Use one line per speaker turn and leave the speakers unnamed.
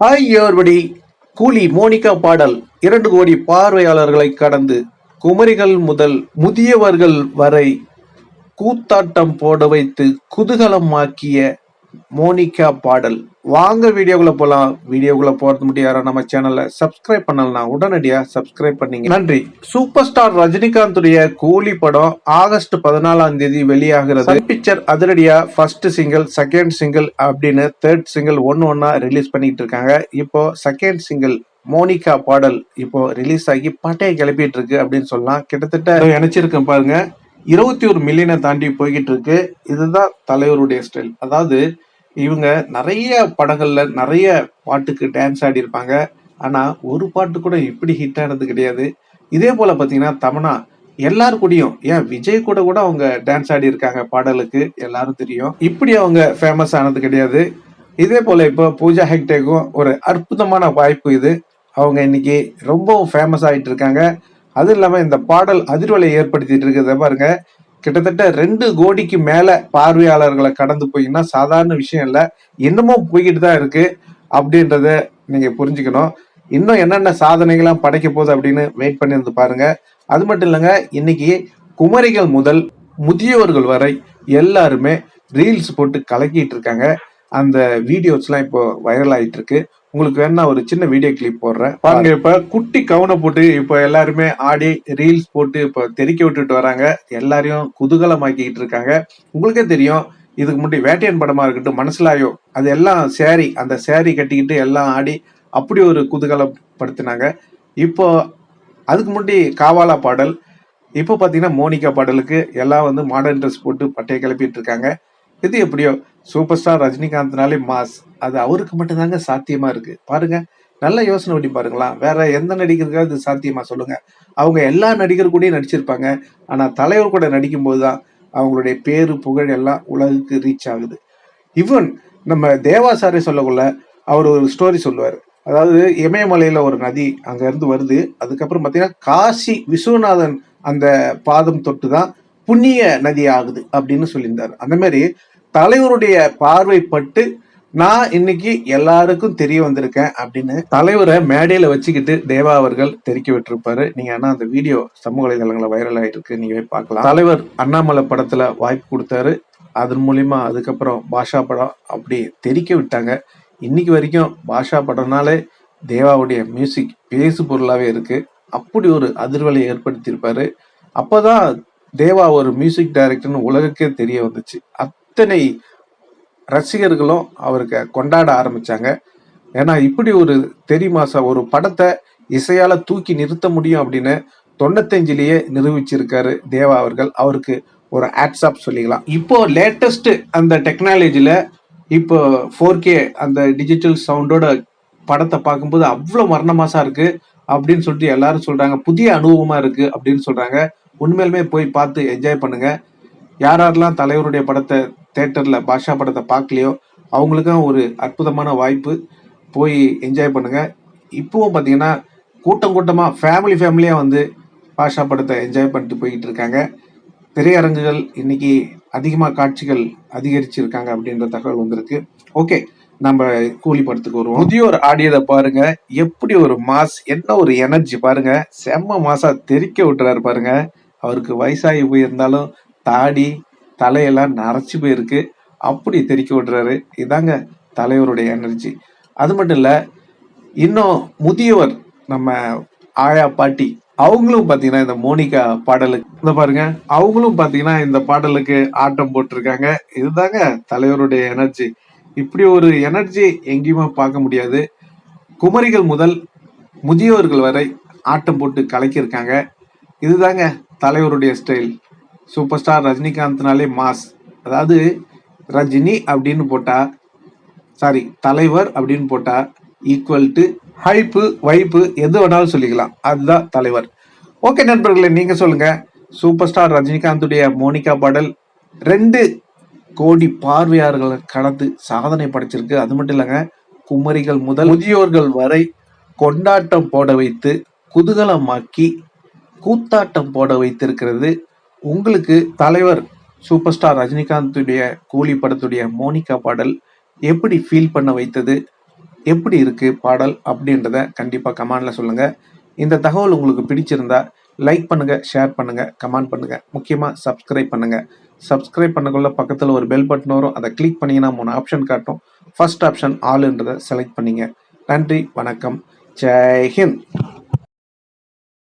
Hi கூலி Monica பாடல். இரண்டு கோடி பார்வையாளர்களை கடந்து குமரிகள் முதல் முதியவர்கள் வரை கூத்தாட்டம் போட வைத்து குதூகலமாக்கிய மோனிகா பாடல். வாங்க வீடியோக்குள்ள போலாம். வீடியோக்குள்ள போறது முடியாத நம்ம சேனலை சப்ஸ்கிரைப் பண்ணலாம் உடனடியா சப்ஸ்கிரைப் பண்ணீங்க. நன்றி. சூப்பர் ஸ்டார் ரஜினிகாந்துடைய கூலி படம் ஆகஸ்ட் பதினாலாம் தேதி வெளியாகிறது. பிக்சர் அதிரடியா ஃபர்ஸ்ட் சிங்கிள் செகண்ட் சிங்கிள் அப்படின்னு தேர்ட் சிங்கிள் ஒன்னு ஒன்னா ரிலீஸ் பண்ணிட்டு இருக்காங்க. இப்போ செகண்ட் சிங்கிள் மோனிகா பாடல் இப்போ ரிலீஸ் ஆகி பாட்டையை கிளப்பிட்டு இருக்கு அப்படின்னு சொல்லலாம். கிட்டத்தட்ட நினைச்சிருக்கேன் பாருங்க. இருபத்தி ஒரு மில்லியனை தாண்டி போய்கிட்டு இருக்கு இதுதான் தலைவருடைய ஸ்டைல் அதாவது இவங்க நிறைய படங்கள்ல நிறைய பாட்டுக்கு டான்ஸ் ஆடி இருப்பாங்க ஆனா ஒரு பாட்டு கூட இப்படி ஹிட் ஆனது கிடையாது. இதே போல பாத்தீங்கன்னா தமனா எல்லார் கூடயும் ஏன் விஜய் கூட கூட அவங்க டான்ஸ் ஆடி இருக்காங்க பாடலுக்கு எல்லாரும் தெரியும். இப்படி அவங்க ஃபேமஸ் ஆனது கிடையாது. இதே போல இப்போ பூஜா ஹெக்டேக்கும் ஒரு அற்புதமான வாய்ப்பு இது. அவங்க இன்னைக்கு ரொம்பவும் ஃபேமஸ் ஆகிட்டு இருக்காங்க அதுவும் இல்லாம இந்த பாடல் அதிர்வலை ஏற்படுத்திட்டு இருக்கிறத பாருங்க. கிட்டத்தட்ட ரெண்டு கோடிக்கு மேல பார்வையாளர்களை கடந்து போயின்னா சாதாரண விஷயம் இல்ல. இன்னமும் போய்கிட்டு தான் இருக்கு அப்படின்றத நீங்க புரிஞ்சுக்கணும். இன்னும் என்னென்ன சாதனைகள்லாம் படைக்க போகுது அப்படின்னு வெயிட் பண்ணி வந்து பாருங்க. அது மட்டும் இல்லைங்க இன்னைக்கு குமரிகள் முதல் முதியவர்கள் வரை எல்லாருமே ரீல்ஸ் போட்டு கலக்கிட்டு இருக்காங்க. அந்த வீடியோஸ்லாம் இப்போ வைரல் ஆயிட்டு இருக்கு உங்களுக்கு வேணா ஒரு சின்ன வீடியோ கிளிப் போடுறேன். பாருங்க இப்ப குட்டி கவுனை போட்டு இப்போ எல்லாருமே ஆடி ரீல்ஸ் போட்டு இப்போ தெறிக்க விட்டுட்டு வராங்க. எல்லாரையும் குதூகலமாக்கிட்டு இருக்காங்க. உங்களுக்கே தெரியும் இதுக்கு முன்னாடி வேட்டையன் படமா இருக்கட்டும் மனசுலாயோ அது எல்லாம் சேரி அந்த சேரி கட்டிக்கிட்டு எல்லாம் ஆடி அப்படி ஒரு குதூகலப்படுத்தினாங்க. இப்போ அதுக்கு முன்னாடி காவாலா பாடல் இப்போ பார்த்தீங்கன்னா மோனிகா பாடலுக்கு எல்லாம் வந்து மாடர்ன் ட்ரெஸ் போட்டு பட்டையை கிளப்பிட்டு இருக்காங்க. இது எப்படியோ சூப்பர் ஸ்டார் ரஜினிகாந்த்னாலே மாஸ். அது அவருக்கு மட்டும்தாங்க சாத்தியமா இருக்கு. பாருங்க நல்ல யோசனை பண்ணி பாருங்களா. வேற எந்த நடிகருக்காவது இது சாத்தியமா சொல்லுங்க. அவங்க எல்லா நடிகர் கூடயும் நடிச்சிருப்பாங்க. ஆனா தலைவர் கூட நடிக்கும் போதுதான் அவங்களுடைய பேரு புகழ் எல்லாம் உலகுக்கு ரீச் ஆகுது. ஈவன் நம்ம தேவா சாரே சொல்லக்குள்ள அவர் ஒரு ஸ்டோரி சொல்லுவார். அதாவது இமயமலையில ஒரு நதி அங்க இருந்து வருது. அதுக்கப்புறம் பாத்தீங்கன்னா காசி விஸ்வநாதன் அந்த பாதம் தொட்டு தான் புண்ணிய நதி ஆகுது அப்படின்னு சொல்லியிருந்தார். அந்த மாதிரி தலைவருடைய பார்வைப்பட்டு நான் இன்னைக்கு எல்லாருக்கும் தெரிய வந்திருக்கேன் அப்படின்னு தலைவரை மேடையில வச்சுக்கிட்டு தேவா அவர்கள் தெரிவிக்க விட்டிருப்பாரு. நீங்க ஆனா அந்த வீடியோ சமூக வலைதளங்களில் வைரல் ஆயிட்டு இருக்கு நீங்க போய் பார்க்கலாம். தலைவர் அண்ணாமலை படத்துல வாய்ப்பு கொடுத்தாரு. அதன் மூலியமா அதுக்கப்புறம் பாஷா படம் அப்படி தெரிக்க விட்டாங்க. இன்னைக்கு வரைக்கும் பாஷா படம்னாலே தேவாவுடைய மியூசிக் பேசு பொருளாவே இருக்கு. அப்படி ஒரு அதிர்வலை ஏற்படுத்தியிருப்பாரு. அப்போதான் தேவா ஒரு மியூசிக் டைரக்டர்னு உலகக்கே தெரிய வந்துச்சு. அத்தனை ரசிகர்களும் அவருக்கு கொண்டாட ஆரம்பிச்சாங்க. ஏன்னா இப்படி ஒரு தெரி ஒரு படத்தை இசையால தூக்கி நிறுத்த முடியும் அப்படின்னு தொண்ணூத்தஞ்சிலேயே நிரூபிச்சிருக்காரு தேவா அவர்கள். அவருக்கு ஒரு ஆட்ஸ்அப் சொல்லிக்கலாம். இப்போ லேட்டஸ்ட் அந்த டெக்னாலஜியில இப்போ ஃபோர் கே அந்த டிஜிட்டல் சவுண்டோட படத்தை பார்க்கும்போது அவ்வளோ மரணமாசா இருக்கு அப்படின்னு சொல்லிட்டு எல்லாரும் சொல்றாங்க. புதிய அனுபவமா இருக்கு அப்படின்னு சொல்றாங்க. உண்மையிலுமே போய் பார்த்து என்ஜாய் பண்ணுங்க. யார் யாரெல்லாம் தலைவருடைய படத்தை தேட்டரில் பாஷா படத்தை பார்க்கலையோ அவங்களுக்கும் ஒரு அற்புதமான வாய்ப்பு. போய் என்ஜாய் பண்ணுங்கள் இப்போவும் பார்த்தீங்கன்னா கூட்டம் கூட்டமாக ஃபேமிலி ஃபேமிலியாக வந்து பாஷா படத்தை என்ஜாய் பண்ணிட்டு போய்கிட்டு இருக்காங்க. திரையரங்குகள் இன்னைக்கு அதிகமாக காட்சிகள் அதிகரிச்சிருக்காங்க அப்படின்ற தகவல் வந்திருக்கு. ஓகே நம்ம கூலி படத்துக்கு வருவோம். முதியோர் ஆடியதை பாருங்க. எப்படி ஒரு மாஸ் என்ன ஒரு எனர்ஜி பாருங்க. செம்ம மாசா தெறிக்க விட்டுறாரு பாருங்க. அவருக்கு வயசாகி போயிருந்தாலும் தாடி தலையெல்லாம் நரைச்சு போயிருக்கு. அப்படி தெறிக்க விட்டுறாரு இதாங்க தலைவருடைய எனர்ஜி. அது மட்டும் இல்லை இன்னும் முதியவர் நம்ம ஆயா பாட்டி அவங்களும் பார்த்தீங்கன்னா இந்த மோனிகா பாடலுக்கு இந்த பாருங்க அவங்களும் பார்த்தீங்கன்னா இந்த பாடலுக்கு ஆட்டம் போட்டிருக்காங்க. இதுதாங்க தலைவருடைய எனர்ஜி. இப்படி ஒரு எனர்ஜி எங்கேயுமே பார்க்க முடியாது. குமரிகள் முதல் முதியோர்கள் வரை ஆட்டம் போட்டு கலக்கியிருக்காங்க. இதுதாங்க தலைவருடைய ஸ்டைல். சூப்பர் ஸ்டார் ரஜினிகாந்த்னாலே மாஸ். அதாவது ரஜினி அப்படின்னு போட்டா சாரி தலைவர் அப்படின்னு போட்டா ஈக்குவல் டு ஹைப்பு வைப்பு எது வேணாலும் சொல்லிக்கலாம். அதுதான் தலைவர். ஓகே நண்பர்களே நீங்க சொல்லுங்க. சூப்பர் ஸ்டார் ரஜினிகாந்துடைய மோனிகா பாடல் ரெண்டு கோடி பார்வையாளர்களை கடந்து சாதனை படைச்சிருக்கு. அது மட்டும் இல்லைங்க குமரிகள் முதல் முதியோர்கள் வரை கொண்டாட்டம் போட வைத்து குதூகலமாக்கி கூத்தாட்டம் போட வைத்திருக்கிறது. உங்களுக்கு தலைவர் சூப்பர் ஸ்டார் ரஜினிகாந்துடைய கூலி படத்துடைய மோனிகா பாடல் எப்படி ஃபீல் பண்ண வைத்தது? எப்படி இருக்கு பாடல் அப்படின்றத கண்டிப்பாக கமெண்ட்ல சொல்லுங்க. இந்த தகவல் உங்களுக்கு பிடிச்சிருந்தா லைக் பண்ணுங்க ஷேர் பண்ணுங்க கமெண்ட் பண்ணுங்க. முக்கியமாக சப்ஸ்கிரைப் பண்ணுங்க. சப்ஸ்கிரைப் பண்ணக்குள்ள பக்கத்தில் ஒரு பெல் பட்டன் வரும். அதை கிளிக் பண்ணீங்கன்னா மூணு ஆப்ஷன் காட்டும். ஃபர்ஸ்ட் ஆப்ஷன் ஆல்ன்றதை செலக்ட் பண்ணிங்க. நன்றி வணக்கம். ஜெய்ஹிந்த்